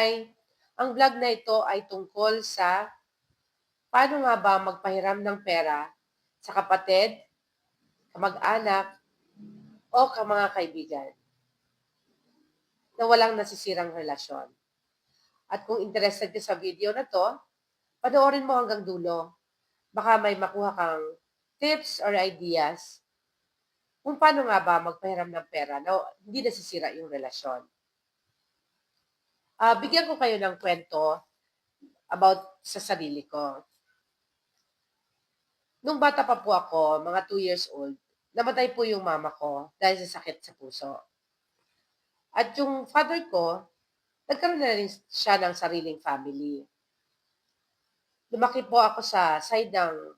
Hi, ang vlog na ito ay tungkol sa paano nga ba magpahiram ng pera sa kapatid, kamag-anak, o ka mga kaibigan na walang nasisirang relasyon. At kung interested ka sa video na to, panoorin mo hanggang dulo. Baka may makuha kang tips or ideas kung paano nga ba magpahiram ng pera na hindi nasisira yung relasyon. Ah, bigyan ko kayo ng kwento about sa sarili ko. Nung bata pa po ako, mga 2 years old, namatay po yung mama ko dahil sa sakit sa puso. At yung father ko, nagkaroon na rin siya ng sariling family. Lumaki po ako sa side ng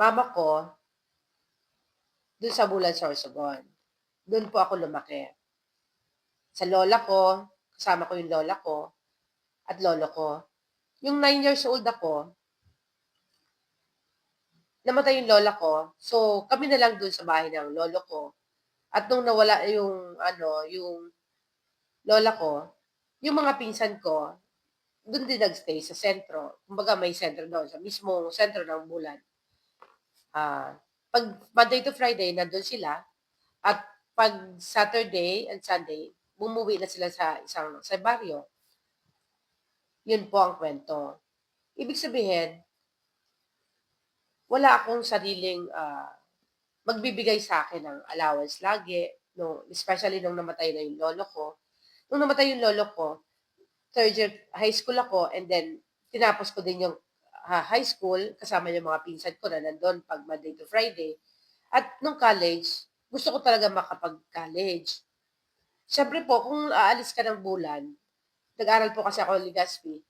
mama ko dun sa Bulan, Sorsogon. Doon po ako lumaki. Sa lola ko, kasama ko yung lola ko at lolo ko. Yung 9 years old ako, namatay yung lola ko. So, kami na lang doon sa bahay ng lolo ko. At nung nawala yung, ano, yung lola ko, yung mga pinsan ko, doon din nagstay sa sentro. Kumbaga may sentro doon, sa mismo sentro ng bulan. Ah, pag Monday to Friday, nandun sila. At pag Saturday and Sunday, bumuwi na sila sa isang sa baryo. Yun po ang kwento. Ibig sabihin, wala akong sariling ah, magbibigay sa akin ng allowance lagi, no, especially nung namatay na yung lolo ko. Nung namatay yung lolo ko, third year high school ako and then tinapos ko din yung ah, high school kasama yung mga pinsan ko na nandun pag Monday to Friday. At nung college, gusto ko talaga makapag-college. Siyempre po, kung aalis ka ng bulan, nag-aral po kasi ako Legazpi,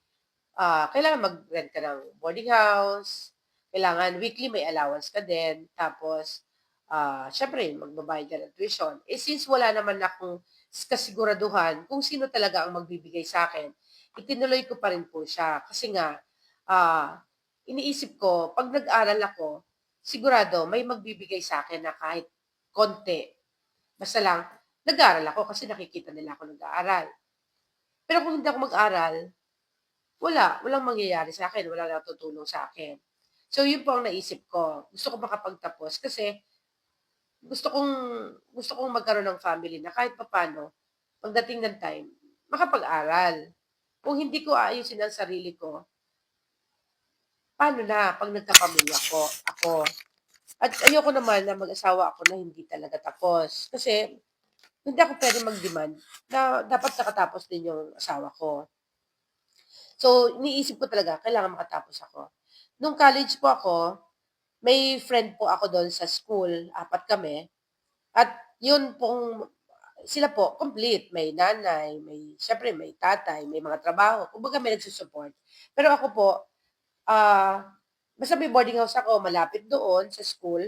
ah kailangan mag-rent ka ng boarding house, kailangan weekly may allowance ka din, tapos, ah siyempre magbabayad ka ng tuition. Eh since wala naman akong kasiguraduhan kung sino talaga ang magbibigay sa akin, itinuloy ko pa rin po siya. Kasi nga, ah iniisip ko, pag nag-aral ako, sigurado may magbibigay sa akin na kahit konti. Basta lang, nag-aaral ako kasi nakikita nila ako nag-aaral. Pero kung hindi ako mag-aral, wala, walang mangyayari sa akin, wala lang tutulong sa akin. So, yun po ang naisip ko. Gusto ko makapagtapos kasi gusto kong gusto kong magkaroon ng family na kahit papano, pagdating ng time, makapag-aral. Kung hindi ko aayusin ang sarili ko, paano na pag nagkapamilya ko, ako. At ayoko naman na mag-asawa ako na hindi talaga tapos. Kasi hindi ako pwede mag-demand na dapat nakatapos din yung asawa ko. So, iniisip ko talaga, kailangan makatapos ako. Nung college po ako, may friend po ako doon sa school, apat kami. At yun pong, sila po, complete. May nanay, may, syempre may tatay, may mga trabaho. Kumbaga may nagsusupport. Pero ako po, ah, basta may boarding house ako, malapit doon sa school.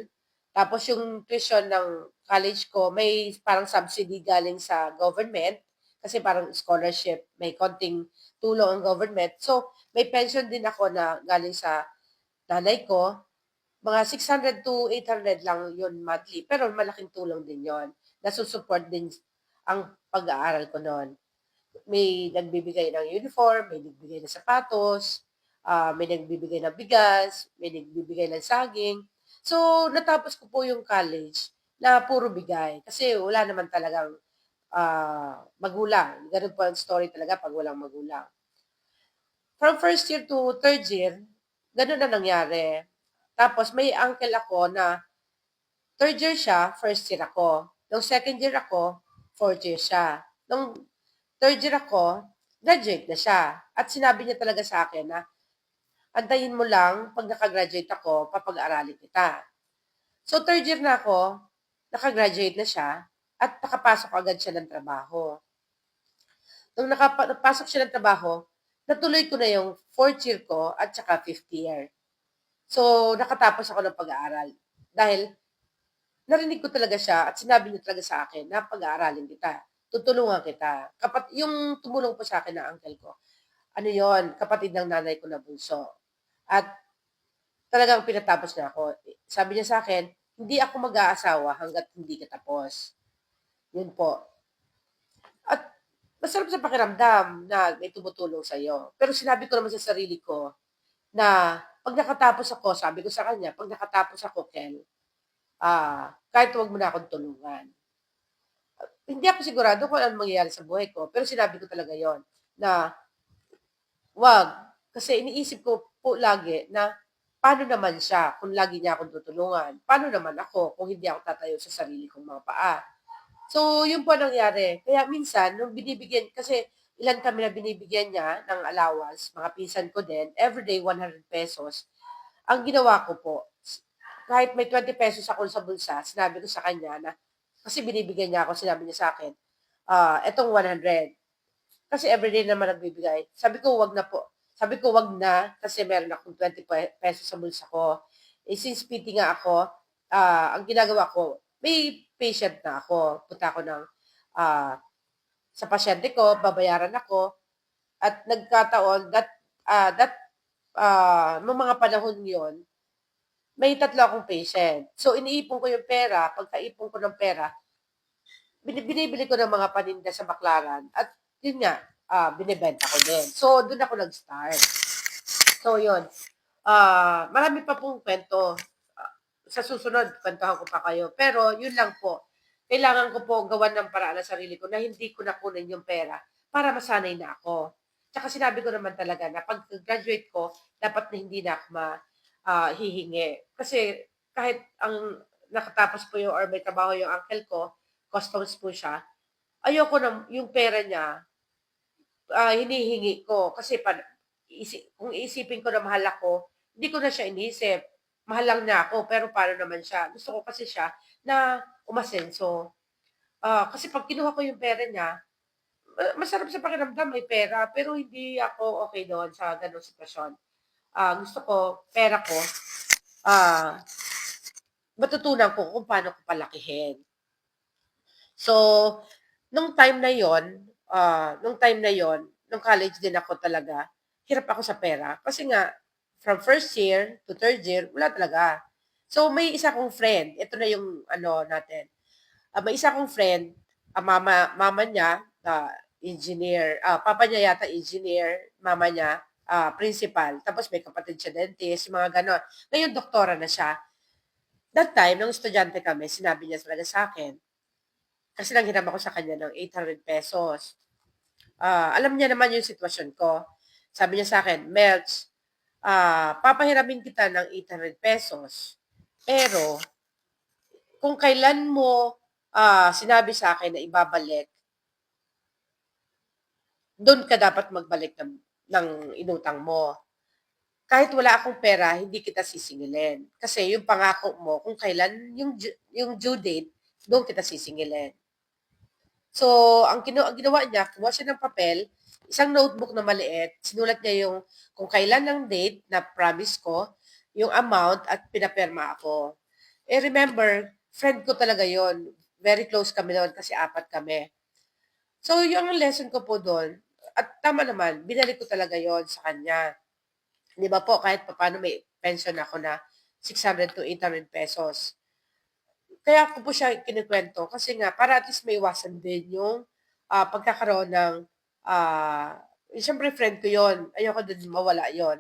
Tapos yung tuition ng college ko, may parang subsidy galing sa government kasi parang scholarship, may konting tulong ang government. So, may pension din ako na galing sa nanay ko. Mga 600 to 800 lang yun monthly. Pero malaking tulong din yon Nasusupport din ang pag-aaral ko noon. May nagbibigay ng uniform, may nagbibigay ng sapatos, uh, may nagbibigay ng bigas, may nagbibigay ng saging. So, natapos ko po yung college na puro bigay. Kasi wala naman talagang uh, magulang. Ganun po ang story talaga pag walang magulang. From first year to third year, ganun na nangyari. Tapos may uncle ako na third year siya, first year ako. Nung second year ako, fourth year siya. Nung third year ako, graduate na siya. At sinabi niya talaga sa akin na, antayin mo lang, pag nakagraduate ako, papag-aralin kita. So third year na ako, nakagraduate na siya, at nakapasok agad siya ng trabaho. Nung nakapasok siya ng trabaho, natuloy ko na yung fourth year ko at saka fifth year. So, nakatapos ako ng pag-aaral. Dahil, narinig ko talaga siya at sinabi niya talaga sa akin na pag-aaralin kita. Tutulungan kita. Kapat, yung tumulong po sa akin na uncle ko, ano yon kapatid ng nanay ko na bunso. At talagang pinatapos na ako. Sabi niya sa akin, hindi ako mag-aasawa hanggat hindi ka tapos. Yun po. At Masarap sa pakiramdam na may tumutulong sa'yo. Pero sinabi ko naman sa sarili ko na 'pag nakatapos ako, sabi ko sa kanya, "'Pag nakatapos ako, Kel, ah, kahit huwag mo na akong tulungan." Hindi ako sigurado kung anong mangyayari sa buhay ko, pero sinabi ko talaga yon na, "Wag." Kasi iniisip ko po lagi na paano naman siya kung lagi niya akong tutulungan? Paano naman ako kung hindi ako tatayo sa sarili kong mga paa? So, yun po ang nangyari. Kaya minsan nung binibigyan kasi ilan kami na binibigyan niya ng allowance, mga pinsan ko din, everyday ₱100. Ang ginawa ko po, kahit may ₱20 ako sa bulsa, sinabi ko sa kanya na kasi binibigyan niya ako, sinabi niya sa'kin, ah, "Etong 100." Kasi everyday naman nagbibigay. Sabi ko, "Wag na po." Sabi ko, "Wag na kasi meron akong ₱20 pesos sa bulsa ko." Eh, since PT nga ako, ah, ang ginagawa ko, may patient na ako. Punta ako ng, ah, sa pasyente ko, babayaran ako at nagkataon that, ah, that, ah, nung mga panahon yon may 3 akong patient. So, iniipon ko yung pera, pagkaipon ko ng pera, bini binibili ko ng mga paninda sa baklaran at yun nga, ah, binebenta ko din. So, dun ako nag-start. So, yun. Ah, marami pa pong kwento. Ah, sa susunod, kwentuhan ko pa kayo. Pero yun lang po. Kailangan ko po gawan ng paraan ang sarili ko na hindi ko na kunin yung pera para masanay na ako. Tsaka sinabi ko naman talaga na pag graduate ko, dapat na hindi na ako ma ah, hihingi. Kasi kahit ang nakatapos po yung or may trabaho yung uncle ko, customs po siya, ayoko na yung pera niya, ah, hinihingi ko. Kasi pan isi kung iisipin ko na mahal ako, hindi ko na siya iniisip. Mahal lang niya ako, pero paano naman siya? Gusto ko kasi siya na umasenso. Ah, kasi 'pag kinuha ko yung pera niya, ma masarap sa pakiramdam may pera, pero hindi ako okey do'n sa gano'ng sitwasyon. Ah, gusto ko pera ko, ah, matutunan ko kung paano ko palakihin. So, nung time na yon, ah, nung time na yon, nung college din ako talaga, hirap ako sa pera. Kasi nga, from first year to third year, wala talaga. So, may isa akong friend, ito na yung ano natin, ah, may isa akong friend, ang mama mama niya, ah, engineer, ah, papa niya yata engineer, mama niya, ah, principal, tapos may kapatid siya dentist, mga gano'n. Ngayon doktora na siya. That time, nung estudyante kami, sinabi niya talaga sa'kin, kasi nanghiram ako sa kanya ng ₱800. Ah, alam niya naman yung sitwasyon ko. Sabi niya sa'kin, "Melts, ah, papahiramin kita ng ₱800, pero kung kailan mo, ah, sinabi sa'kin na ibabalik" "dun ka dapat magbalik ng ng inutang mo. Kahit wala akong pera, hindi kita sisingilin. Kasi yung pangako mo kung kailan yung yung due date, dun kita sisingilin." So, ang kinu ang ginawa niya, kumuha siya ng papel, isang notebook na maliit, sinulat niya yung kung kailan ang date na promise ko, yung amount at pinapirma ako. Eh, remember, friend ko talaga yon Very close kami noon kasi apat kami. So, yung lesson ko po dun at tama naman, binalik ko talaga yon sa kanya. 'Di ba po, kahit papaano may pension ako na ₱600 to ₱800. Kaya ko po siya kinukuwento kasi nga para at least maiwasan din yung, ah, pagkakaroon ng, eh, siyempre friend ko yon, ayoko din mawala yon.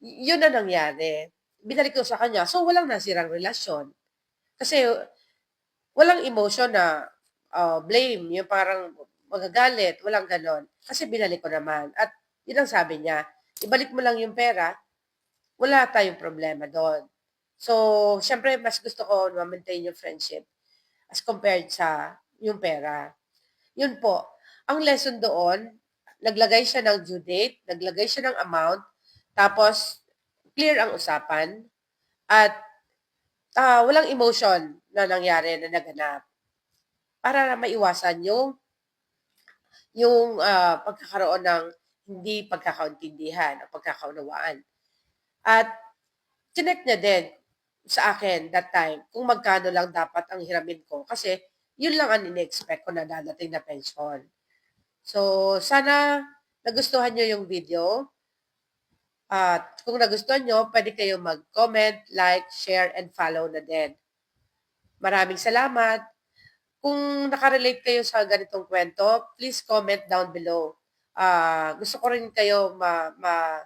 Yun ang nangyari, binalik ko sa kanya, so walang nasirang relasyon. Kasi walang emotion na, ah, blame, yung parang magagalit, walang gano'n. Kasi binalik ko naman at yun ang sabi niya, "Ibalik mo lang yung pera, wala tayong problema do'n." So, siyempre mas gusto ko ma-maintain yung friendship as compared sa yung pera. Yun po, ang lesson doon, naglagay siya ng due date, naglagay siya ng amount, tapos clear ang usapan at, ah, walang emotion na nangyari na naganap. Para maiwasan yung yung, ah, pagkakaroon ng hindi pagkakaintindihan o pagkakaunawaan. At chineck niya din sa akin that time kung magkano lang dapat ang hiramin ko kasi yun lang ang ini-expect ko na dadating na pensyon. So, sana nagustuhan niyo yung video at kung nagustuhan niyo, puwede kayong mag-comment, like, share, and follow na din. Maraming salamat. kung naka-relate kayo sa ganitong kwento, please comment down below. Ah, gusto ko rin kayo ma ma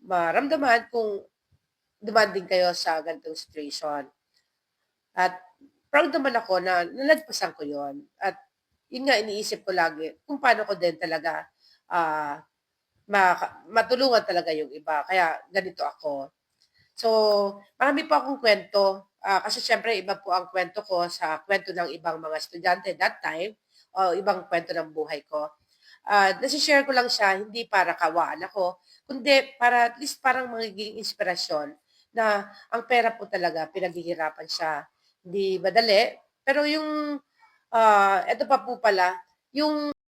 maramdaman kung dumaan din kayo sa ganitong situation. At proud naman ako na nalagpasan ko 'yon at 'yun nga iniisip ko lagi kung paano ko din talaga, ah, maka matulungan talaga yung iba kaya ganito ako. So, marami pa akong kwento, ah, kasi siyempre iba po ang kwento ko sa kwento ng ibang mga estudyante that time o ibang kwento ng buhay ko. Ah, nase-share ko lang siya hindi para kawaan ako, kundi para at least parang magiging inspirasyon na ang pera po talaga pinaghihirapan siya. Hindi madali, pero yung, ah, eto pa po pala, yung